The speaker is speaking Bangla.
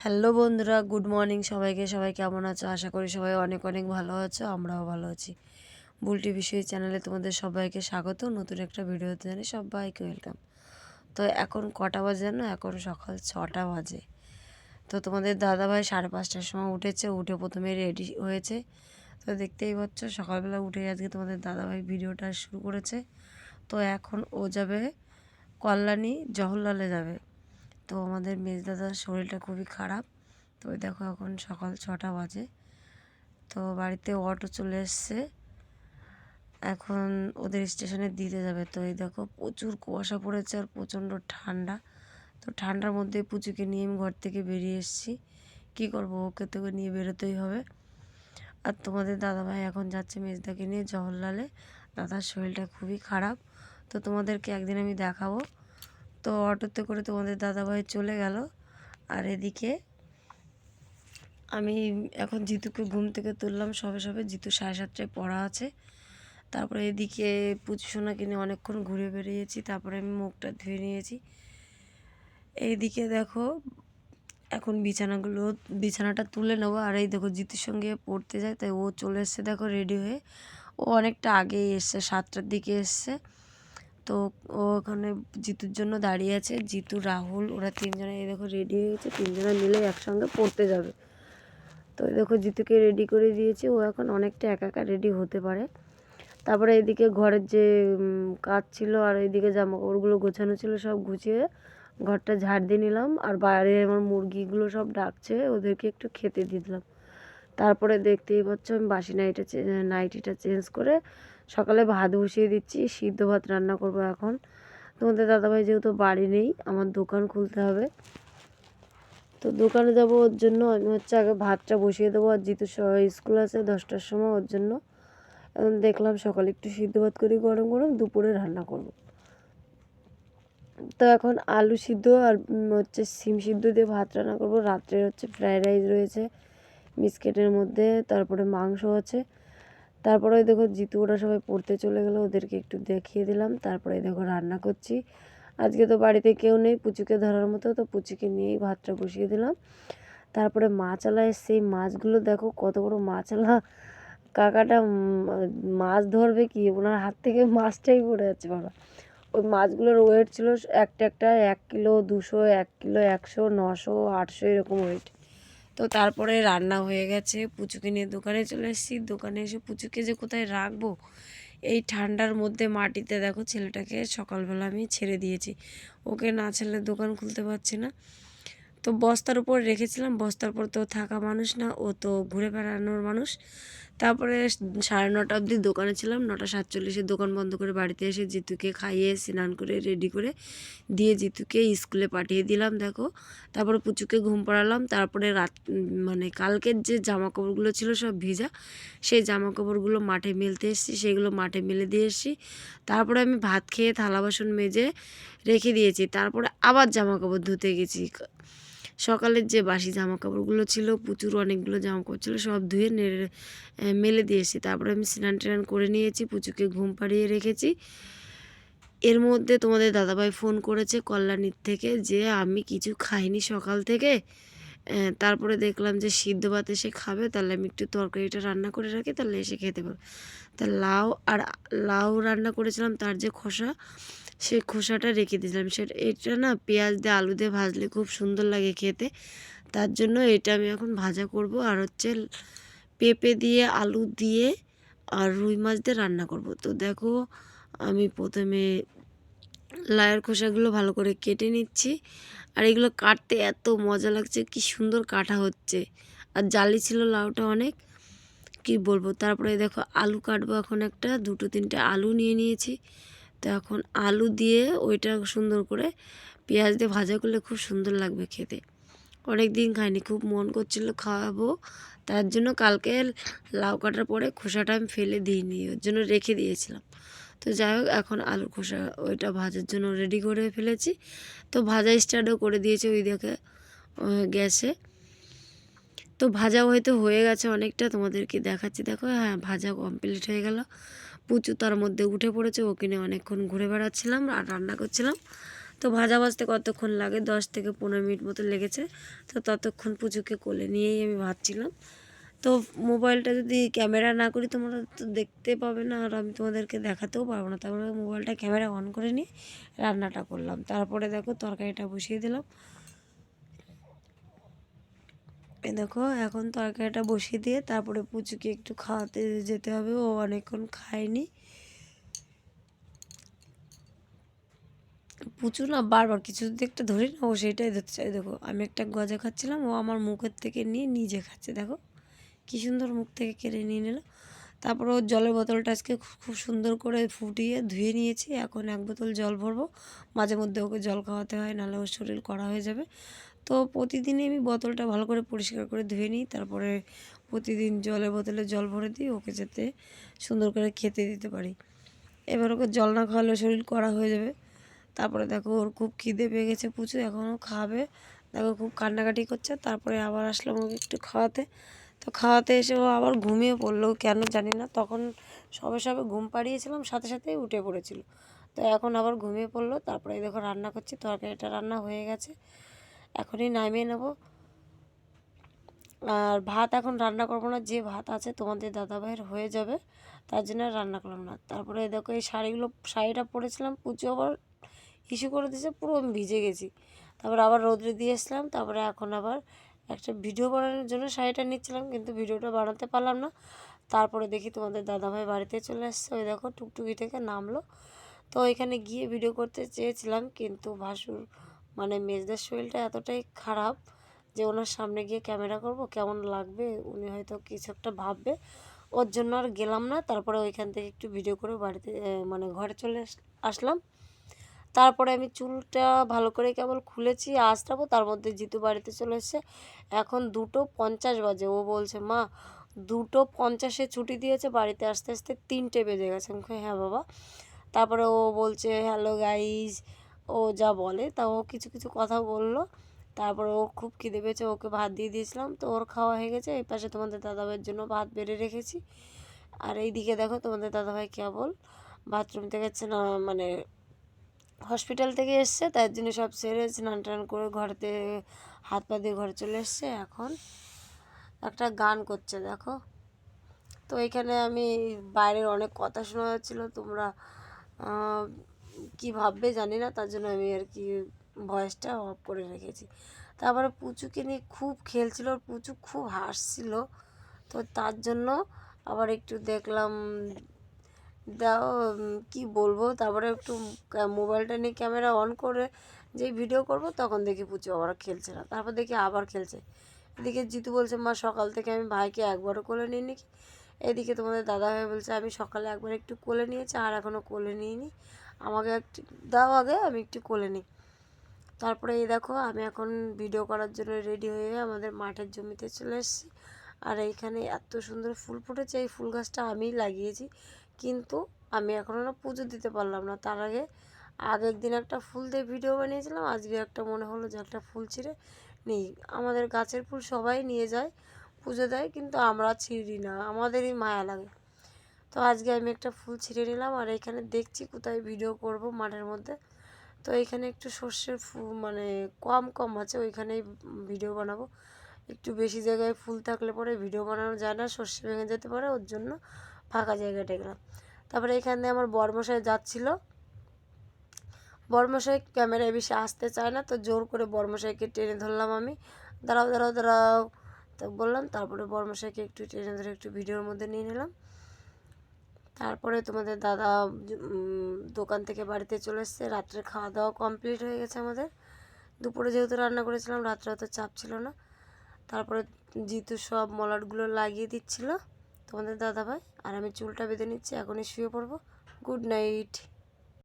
হ্যালো বন্ধুরা, গুড মর্নিং সবাইকে। সবাই কেমন আছো? আশা করি সবাই অনেক অনেক ভালো আছো, আমরাও ভালো আছি। বুলটি বিষয় চ্যানেলে তোমাদের সবাইকে স্বাগত। নতুন একটা ভিডিওতে জানি সবাইকে ওয়েলকাম। তো এখন কটা বাজে জানো? এখন সকাল ছটা বাজে। তো তোমাদের দাদাভাই সাড়ে পাঁচটার সময় উঠেছে, উঠে প্রথমে রেডি হয়েছে। তো দেখতেই পাচ্ছ, সকালবেলা উঠে আজকে তোমাদের দাদাভাই ভিডিওটা শুরু করেছে। তো এখন ও যাবে কল্যাণী জহরলালে যাবে। তো আমাদের মেজদাদার শরীরটা খুবই খারাপ। তো দেখো এখন সকাল ছটা বাজে। তো বাড়িতে অটো চলে এসছে। এখন ওদের স্টেশনে দিতে যাবে। তো এই দেখো প্রচুর কুয়াশা পড়েছে আর প্রচণ্ড ঠান্ডা। তো ঠান্ডার মধ্যে পুচুকে নিয়ে আমি ঘর থেকে বেরিয়ে এসেছি। কী করব? ওকে তোকে নিয়ে বেরোতেই হবে। আর তোমাদের দাদাভাই এখন যাচ্ছে মেজদাকে নিয়ে জওহরলালে দাদার শরীরটা খুবই খারাপ। তো তোমাদেরকে একদিন আমি দেখাবো। তো অটোতে করে তোমাদের দাদাভাই চলে গেল। আর এদিকে আমি এখন জিতুকে ঘুম থেকে তুললাম, সবে সবে জিতু সাড়ে সাতটায় পড়া আছে। তারপরে এদিকে পুচু সোনাকে নিয়ে অনেকক্ষণ ঘুরে বেরিয়েছি তারপরে আমি মুখটা ধুয়ে নিয়েছি। এইদিকে দেখো, এখন বিছানাগুলো, বিছানাটা তুলে নেব। আর এই দেখো, জিতুর সঙ্গে পড়তে যায়, তাই ও চলে এসছে, দেখো রেডি হয়ে। ও অনেকটা আগেই এসছে, সাতটার দিকে এসছে। তো ও ওখানে জিতুর জন্য দাঁড়িয়ে আছে। জিতু, রাহুল, ওরা তিনজনে এই দেখো রেডি হয়ে গেছে। তিনজনে মিলে একসঙ্গে পড়তে যাবে। তো দেখো জিতুকে রেডি করে দিয়েছে। ও এখন অনেকটা একা একা রেডি হতে পারে। তারপরে এদিকে ঘরের যে কাজ ছিল আর এইদিকে জামা কাপড়গুলো গোছানো ছিল সব গুছিয়ে ঘরটা ঝাড় দিয়ে নিলাম। আর বাইরে আমার মুরগিগুলো সব ডাকছে। ওদেরকে একটু খেতে দিয়ে দিলাম। তারপরে দেখতেই পাচ্ছ আমি বাসি নাইটা নাইটিটা চেঞ্জ করে সকালে ভাত বসিয়ে দিচ্ছি, সিদ্ধ ভাত রান্না করব এখন। তোমাদের দাদাভাই যেহেতু বাড়ি নেই, আমার দোকান খুলতে হবে। তো দোকানে যাব ওর জন্য, আমি হচ্ছে আগে ভাতটা বসিয়ে দেবো, আর যেহেতু স্কুল আছে দশটার সময় ওর জন্য, এখন দেখলাম সকালে একটু সিদ্ধ ভাত করি গরম গরম, দুপুরে রান্না করব। তো এখন আলু সিদ্ধ আর হচ্ছে সিম সিদ্ধ দিয়ে ভাত রান্না করব। রাত্রে হচ্ছে ফ্রায়েড রাইস রয়েছে, বিস্কিটের মধ্যে, তারপরে মাংস আছে। তারপরে দেখো জিতু ওরা সবাই পড়তে চলে গেলো, ওদেরকে একটু দেখিয়ে দিলাম, তারপরে দেখো রান্না করছি। আজকে তো বাড়িতে কেউ নেই, পুচুকে ধরার মতো, তো পুচুকে নিয়েই ভাতটা বসিয়ে দিলাম। তারপরে মাছালা সেই মাছগুলো দেখো কত বড় মাছালা। কাকাটা মাছ ধরবে কি? ওনার হাত থেকে মাছটাই পড়ে যাচ্ছে, বাবা। ওই মাছগুলোর ওয়েট ছিল একটা একটা এক কিলো, দুশো, এক কিলো, একশো, নশো, আটশো, এরকম ওয়েট তো তারপরে রান্না হয়ে গেছে, পুচুকে নিয়ে দোকানে চলে এসেছি। দোকানে এসে পুচুকে যে কোথায় রাখব, এই ঠান্ডার মধ্যে মাটিতে দেখো ছেলেটাকে সকালবেলা আমি ছেড়ে দিয়েছি। ওকে না ছেলে দোকান খুলতে পারছি না। তো বস্তার উপর রেখেছিলাম, বস্তার উপর তো থাকা মানুষ না, ও তো ঘুরে বেড়ানোর মানুষ। তারপরে সাড়ে নটা অবধি দোকানে ছিলাম। নটা সাতচল্লিশে দোকান বন্ধ করে বাড়িতে এসে জিতুকে খাইয়ে, স্নান করে রেডি করে দিয়ে জিতুকে স্কুলে পাঠিয়ে দিলাম, দেখো। তারপরে পুচুকে ঘুম পাড়ালাম। তারপরে রাত মানে কালকের যে জামা কাপড়গুলো ছিল সব ভিজা, সেই জামা কাপড়গুলো মাঠে মেলতে এসেছি। সেগুলো মাঠে মেলে দিয়ে এসেছি। তারপরে আমি ভাত খেয়ে থালা বাসন মেজে রেখে দিয়েছি। তারপরে আবার জামা কাপড় ধুতে গেছি। সকালের যে বাসি জামা কাপড়গুলো ছিল, প্রচুর অনেকগুলো জামা কাপড় ছিল, সব ধুয়ে নেড়ে মেলে দিয়েছি তারপরে আমি স্নান টান করে নিয়েছি, পুচুকে ঘুম পাড়িয়ে রেখেছি। এর মধ্যে তোমাদের দাদাভাই ফোন করেছে কল্যাণীর থেকে যে, আমি কিছু খাইনি সকাল থেকে। তারপরে দেখলাম যে, সিদ্ধ ভাত এসে খাবে, তাহলে আমি একটু তরকারিটা রান্না করে রাখি, তাহলে এসে খেতে পারব। তা লাউ আর লাউ রান্না করেছিলাম, তার যে খোসা সে খোসাটা রেখে দিয়েছিলাম। সেটা এটা না পেঁয়াজ দিয়ে আলু দিয়ে ভাজলে খুব সুন্দর লাগে খেতে। তার জন্য এটা আমি এখন ভাজা করব। আর হচ্ছে পেঁপে দিয়ে, আলু দিয়ে আর রুই মাছ দিয়ে রান্না করব। তো দেখো, আমি প্রথমে লায়ের খোসাগুলো ভালো করে কেটে নিচ্ছি। আর এগুলো কাটতে এত মজা লাগছে, কি সুন্দর কাটা হচ্ছে। আর জালি ছিল লাউটা অনেক, কি বলব? তারপরে দেখো আলু কাটবো এখন একটা, দুটো তিনটে আলু নিয়ে নিয়েছি। তো এখন আলু দিয়ে ওইটা সুন্দর করে পেঁয়াজ দিয়ে ভাজা করলে খুব সুন্দর লাগবে খেতে। অনেক দিন খাইনি, খুব মন করছিল খাওয়াবো। তার জন্য কালকে লাউ কাটার পরে খোসাটা আমি ফেলে দিইনি, ওর জন্য রেখে দিয়েছিলাম। তো যাই হোক, এখন আলু খোসা ওইটা ভাজার জন্য রেডি করে ফেলেছি। তো ভাজা স্টার্টও করে দিয়েছে ওই দেখে গ্যাসে তো ভাজা হয়তো হয়ে গেছে অনেকটা, তোমাদেরকে দেখাচ্ছি। দেখো হ্যাঁ ভাজা কমপ্লিট হয়ে গেল। পুচু তার মধ্যে উঠে পড়েছে, ওকে নিয়ে অনেকক্ষণ ঘুরে বেড়াচ্ছিলাম আর রান্না করছিলাম। তো ভাজা ভাজতে কতক্ষণ লাগে? দশ থেকে পনেরো মিনিট মতো লেগেছে। তো ততক্ষণ পুজোকে কোলে নিয়েই আমি ভাজছিলাম তো মোবাইলটা যদি ক্যামেরা না করি, তোমরা তো দেখতে পাবে না আর আমি তোমাদেরকে দেখাতেও পারব না। তারপরে মোবাইলটা ক্যামেরা অন করে নিয়ে রান্নাটা করলাম। তারপরে দেখো তরকারিটা বসিয়ে দিলাম। এ দেখো, এখন তরকারিটা বসিয়ে দিয়ে তারপরে পুচুকে একটু খাওয়াতে যেতে হবে, ও অনেকক্ষণ খায়নি। পুচু না বারবার কিছু যদি একটা ধরি না, ও সেইটাই ধরতে চাই দেখো, আমি একটা গজা খাচ্ছিলাম, ও আমার মুখের থেকে নিয়ে নিজে খাচ্ছে, দেখো। কী সুন্দর মুখ থেকে কেড়ে নিয়ে নিল। তারপর ওর জলের বোতলটা আজকে খুব সুন্দর করে ফুটিয়ে ধুয়ে নিয়েছি। এখন এক বোতল জল ভরবো, মাঝে মধ্যে ওকে জল খাওয়াতে হয়, নাহলে ওর শরীর করা হয়ে যাবে। তো প্রতিদিনই আমি বোতলটা ভালো করে পরিষ্কার করে ধুয়ে নিই। তারপরে প্রতিদিন জলের বোতলে জল ভরে দিই, ওকে যাতে সুন্দর করে খেতে দিতে পারি। এবার ওকে জল না খাওয়ালে শরীর কড়া হয়ে যাবে। তারপরে দেখো ওর খুব খিদে পেয়ে গেছে পুচু এখনও খাবে। দেখো খুব কান্নাকাটি করছে, তারপরে আবার আসলাম ওকে একটু খাওয়াতে। তো খাওয়াতে এসে ও আবার ঘুমিয়ে পড়ল, কেন জানি না। তখন সবে সবে ঘুম পাড়িয়েছিলাম, সাথে সাথেই উঠে পড়েছিল। তো এখন আবার ঘুমিয়ে পড়ল, তারপরে দেখো রান্না করছি, তরকারিটা রান্না হয়ে গেছে। এখনই নামিয়ে নেব। আর ভাত এখন রান্না করব না, যে ভাত আছে তোমাদের দাদাভাইয়ের হয়ে যাবে, তার জন্য রান্না করলাম না। তারপরে দেখো এই শাড়িগুলো, শাড়িটা পরেছিলাম পুজো আবার ইস্যু করে দিয়েছে, পুরো আমি ভিজে গেছি। তারপর আবার রোদ্রে দিয়ে এসলাম তারপরে এখন আবার একটা ভিডিও বানানোর জন্য শাড়িটা নিচ্ছিলাম, কিন্তু ভিডিওটা বানাতে পারলাম না। তারপরে দেখি তোমাদের দাদাভাই বাড়িতে চলে আসছে, ওই দেখো টুকটুকি থেকে নামলো। তো ওইখানে গিয়ে ভিডিও করতে চেয়েছিলাম, কিন্তু ভাসুর মানে মেজদার শরীরটা এতটাই খারাপ যে ওনার সামনে গিয়ে ক্যামেরা করব, কেমন লাগবে উনি হয়তো কিছু একটা ভাববে। ওর জন্য আর গেলাম না, তারপরে ওইখান থেকে একটু ভিডিও করে বাড়িতে মানে ঘরে চলে আসলাম। তারপরে আমি চুলটা ভালো করে কেবল খুলেছি আসতাবো তার মধ্যে জিতু বাড়িতে চলে এসছে। এখন দুটো পঞ্চাশ বাজে, ও বলছে, মা, দুটো পঞ্চাশে ছুটি দিয়েছে, বাড়িতে আসতে আসতে তিনটে বেজে গেছে। আমি হ্যাঁ বাবা। তারপরে ও বলছে, হ্যালো গাইজ ও যা বলে তা ও কিছু কিছু কথা বলল। তারপরে ও খুব খিদে পেয়েছে, ওকে ভাত দিয়ে দিয়েছিলাম। তো ওর খাওয়া হয়ে গেছে, এই পাশে তোমাদের দাদাভাইয়ের জন্য ভাত বেড়ে রেখেছি। আর এই দিকে দেখো তোমাদের দাদাভাই কেবল বাথরুম থেকে না মানে হসপিটাল থেকে এসছে, তার জন্য সব সেরে স্নান টান করে ঘরেতে হাত পা দিয়ে ঘরে চলে এসছে। এখন একটা গান করছে, দেখো। তো এখানে আমি বাইরের অনেক কথা শোনা যাচ্ছিল, তোমরা কি ভাববে জানি না, তার জন্য আমি আর কি ভয়েসটা অফ করে রেখেছি। তারপরে পুচুকে নিয়ে খুব খেলছিল, আর পুচু খুব হাসছিল। তো তার জন্য আবার একটু দেখলাম, দাও কি বলব? তারপরে একটু মোবাইলটা নিয়ে ক্যামেরা অন করে যেই ভিডিও করব, তখন দেখি পুচু আবার খেলছে না। তারপর দেখি আবার খেলছে। এদিকে জিতু বলছে, মা, সকাল থেকে আমি ভাইকে একবারও কোলে নিই নি। এদিকে তোমাদের দাদা ভাই বলছে, আমি সকালে একবার একটু কোলে নিয়েছি, আর এখনও কোলে নিইনি। আমাকে দাও আগে, আমি একটু কোলে নিই। তারপরে এই দেখো, আমি এখন ভিডিও করার জন্য রেডি হয়ে আমাদের মাঠের জমিতে চলে এসেছি। আর এইখানে এত সুন্দর ফুল ফুটেছে, এই ফুল গাছটা আমিই লাগিয়েছি। কিন্তু আমি এখনও না পুজো দিতে পারলাম না। তার আগে আগের দিন একটা ফুল দিয়ে ভিডিও বানিয়েছিলাম, আজকে একটা মনে হলো যে একটা ফুল ছিঁড়ে নেই। আমাদের গাছের ফুল সবাই নিয়ে যায়, পুজো দেয়, কিন্তু আমরা ছিঁড়ি না। আমাদেরই মায়া লাগে। তো আজকে আমি একটা ফুল ছিঁড়ে নিলাম আর এখানে দেখছি কোথায় ভিডিও করব মাঠের মধ্যে। তো এখানে একটু সর্ষের ফুল মানে কম কম আছে, ওইখানেই ভিডিও বানাবো। একটু বেশি জায়গায় ফুল থাকলে পরে ভিডিও বানানো যায় না, সর্ষে ভেঙে যেতে পারে, ওর জন্য ফাঁকা জায়গাটা গেলাম তারপরে এখানে আমার বর্মশাই যাচ্ছিল। বর্মশাই ক্যামেরায় বেশি আসতে চায় না, তো জোর করে বর্মশাইকে টেনে ধরলাম আমি। দাঁড়াও দাঁড়াও দাঁড়াও, তো বললাম, তারপরে বর্মশাইকে একটু টেনে ধরে একটু ভিডিওর মধ্যে নিয়ে নিলাম। তারপরে তোমাদের দাদা দোকান থেকে বাড়িতে চলে এসছে। রাত্রে খাওয়া দাওয়া কমপ্লিট হয়ে গেছে আমাদের। দুপুরে যেহেতু রান্না করেছিলাম, রাত্রে অত চাপ ছিল না। তারপরে জিতু সব মলাটগুলো লাগিয়ে দিচ্ছিল তোমাদের দাদা ভাই আর আমি চুলটা বেঁধে নিচ্ছি, এখনই শুয়ে পড়ব। Good night.